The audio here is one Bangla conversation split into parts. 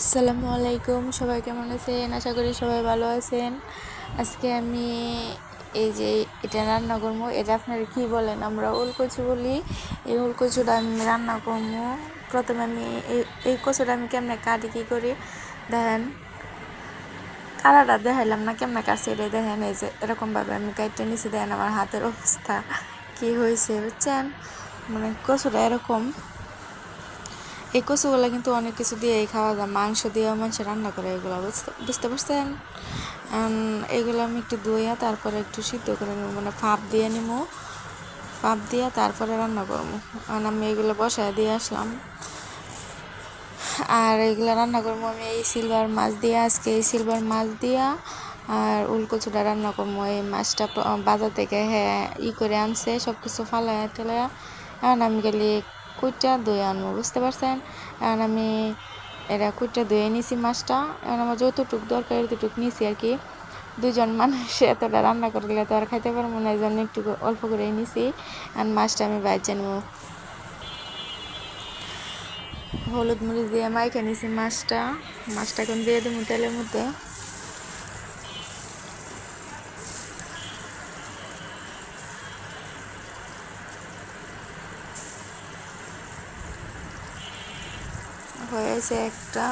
আসসালামু আলাইকুম, সবাই কেমন আছেন? আশা করি সবাই ভালো আছেন। আজকে আমি এই যে এটা রান্না করব, এটা আপনারা কি বলেন? আমরা ওল কচু বলি। এই ওল কচুটা আমি রান্না করব। প্রথমে আমি এই এই কচুটা আমি কেমনে কাটি, কী করি? দেখেন, কালারটা দেখাইলাম না, কেমনে কাছে এটা দেখেন, এই যে এরকমভাবে আমি কাটতে নিচে দেখেন আমার হাতের অবস্থা কি হয়েছে, বুঝছেন? মানে কচুটা এরকম এই কচুগুলো কিন্তু অনেক কিছু দিয়েই খাওয়া যায়। মাংস দিয়ে মানুষ রান্না করে এগুলো, বুঝতে বুঝতে পারছেন? এগুলো আমি একটু ধুইয়া তারপরে একটু সিদ্ধ করে নেব মানে ফাঁপ দিয়ে নিব ফাঁপ দিয়ে তারপরে রান্না করব। কারণ আমি এগুলো বসায় দিয়ে আসলাম। আর এগুলো রান্না করব আমি এই সিলভার মাছ দিয়ে, আজকে এই সিলভার মাছ দিয়া আর উলকচুটা রান্না করব। এই মাছটা বাজার থেকে হ্যাঁ ই করে আনছে সব কিছু ফালায় টেলায় এখন আমি গেলে কুইটা ধুয়ে আনব, বুঝতে পারছেন? এখন আমি এটা কুইটা ধুয়ে নিছি মাছটা। এখন আমার যতটুকু দরকার এতটুকু নিছি আর কি। দুজন মানুষ এতটা রান্না করে গেলে তো আর খাইতে পারব না এই জন্য একটু অল্প করে নিছি। আর মাছটা আমি বাইরে নেব। হলুদ মরিচ দিয়ে মাইকে নিছি মাছটা। মাছটা এখন দিয়ে দেবো তেলের মধ্যে। হয়েছে একটা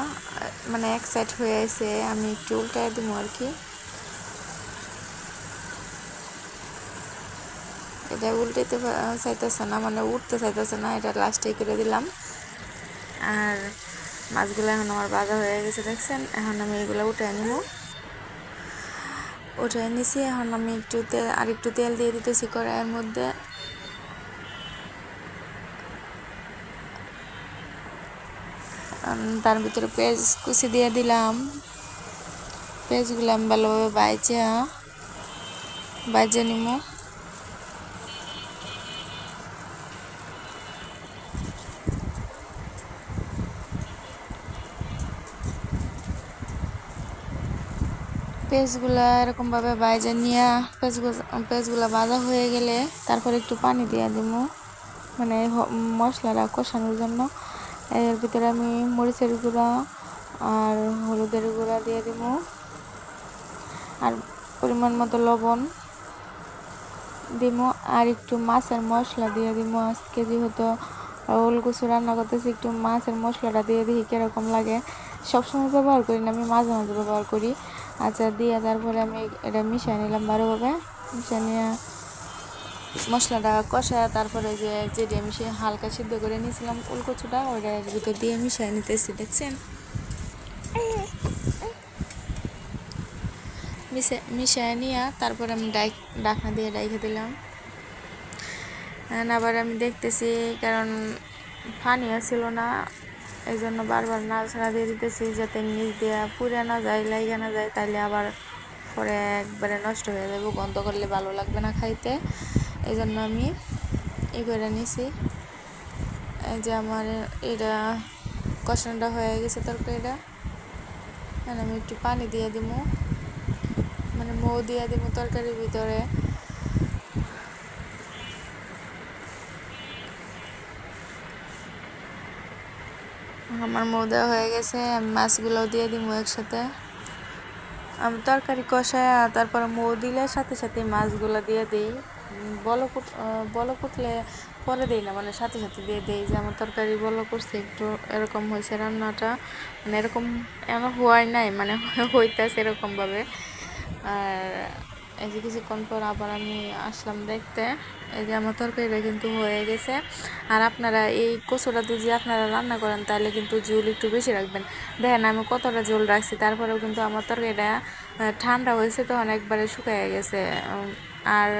মানে এক সাইড হয়ে আছে আমি একটু উল্টায় দেবো আর কি। এটা উল্টাইতে চাইতেছে না মানে উঠতে চাইতেছে না, এটা লাস্টে করে দিলাম। আর মাছগুলো এখন আমার বাজা হয়ে গেছে, দেখছেন? এখন আমি এগুলো উঠে নিব। উঠে নিছি, এখন আমি একটু তেল আর একটু তেল দিয়ে দিতেছি কড়াইয়ের মধ্যে। তার ভিতরে পেঁয়াজ কুচি দিয়ে দিলাম। পেঁয়াজগুলো আমি ভালোভাবে বাইচা বাইজে নিব। পেঁয়াজগুলো এরকমভাবে বাইজে নিয়ে পেঁয়াজগুলো বাজা হয়ে গেলে তারপর একটু পানি দিয়ে দিব মানে মশলাটা কষানোর জন্য। এর ভিতরে আমি মরিচের গুঁড়া আর হলুদের গুঁড়া দিয়ে দিব। আর পরিমাণ মতো লবণ দিব। আর একটু মাছের মশলা দিয়ে দিব। আজকে যেহেতু ওল কুচু রান্না করতেছি, একটু মাছের মশলাটা দিয়ে দিই কীরকম লাগে। সবসময় ব্যবহার করি না, আমি মাঝে মাঝে ব্যবহার করি। আচ্ছা দিয়ে তারপরে আমি এটা মিশিয়ে নিলাম ভালোভাবে। মিশিয়ে নিয়ে মশলাটা কষা, তারপরে যে যেটি আমি সে হালকা সিদ্ধ করে নিয়েছিলাম উলকচুটা ওইটার ভিতর দিয়ে মিশিয়ে নিতেছি, দেখছেন? মিশে, মিশিয়ে নিয়ে তারপর আমি ডাইক ডাকনা দিয়ে ডাইকে দিলাম। আবার আমি দেখতেছি, কারণ পানিও ছিল না এই জন্য বারবার নাড়াচাড়া দিয়ে দিতেছি, যাতে নিচ দিয়ে পুড়ে না যায় লাইগে না যায়, তাইলে আবার পরে একবারে নষ্ট হয়ে যাবে, গন্ধ করলে ভালো লাগবে না খাইতে। এই জন্য আমি ই করে নিছি। যে আমার এটা কষানোটা হয়ে গেছে তরকারিটা। আমি একটু পানি দিয়ে দিব মানে মৌ দিয়ে দিব তরকারির ভিতরে। আমার মৌ দেওয়া হয়ে গেছে, আমি মাছগুলোও দিয়ে দিব একসাথে। আমি তরকারি কষায় তারপরে মৌ দিলে সাথে সাথে মাছগুলো দিয়ে দিই। বলক বলক উঠলে পরে দিই না মানে সাথে সাথে দিয়ে দিই যে আমার তরকারি বলক করছে একটু এরকম হয়েছে রান্নাটা মানে এরকম এমন হওয়াই নাই মানে হইতেছে এরকমভাবে। আর এই যে কিছুক্ষণ পর আবার আমি আসলাম দেখতে, এই যে আমার তরকারিটা কিন্তু হয়ে গেছে। আর আপনারা এই কচুটা যদি আপনারা রান্না করেন, তাহলে কিন্তু ঝোল একটু বেশি রাখবেন। দেখেন আমি কতটা ঝোল রাখছি, তারপরেও কিন্তু আমার তরকারিটা ঠান্ডা হয়েছে তখন একবারে শুকিয়ে গেছে আর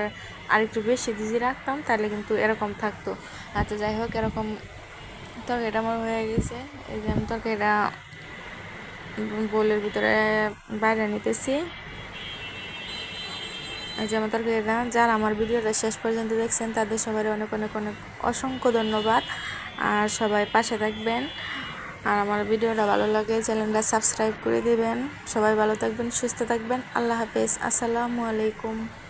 আরেকটু বেশি ভিজিয়ে রাখতাম, তাহলে কিন্তু এরকম থাকতো। আচ্ছা যাই হোক, এরকম তরকারিটা আমার হয়ে গেছে। এই যে আমি তরকারিটা বোলের ভিতরে বাইরে নিতেছি। এই যে আমার তরকারিটা, যারা আমার ভিডিওটা শেষ পর্যন্ত দেখছেন, তাদের সবাই অনেক অনেক অনেক অসংখ্য ধন্যবাদ। আর সবাই পাশে থাকবেন। আর আমার ভিডিওটা ভালো লাগে, চ্যানেলটা সাবস্ক্রাইব করে দেবেন। সবাই ভালো থাকবেন, সুস্থ থাকবেন। আল্লাহ হাফেজ। আসসালামু আলাইকুম।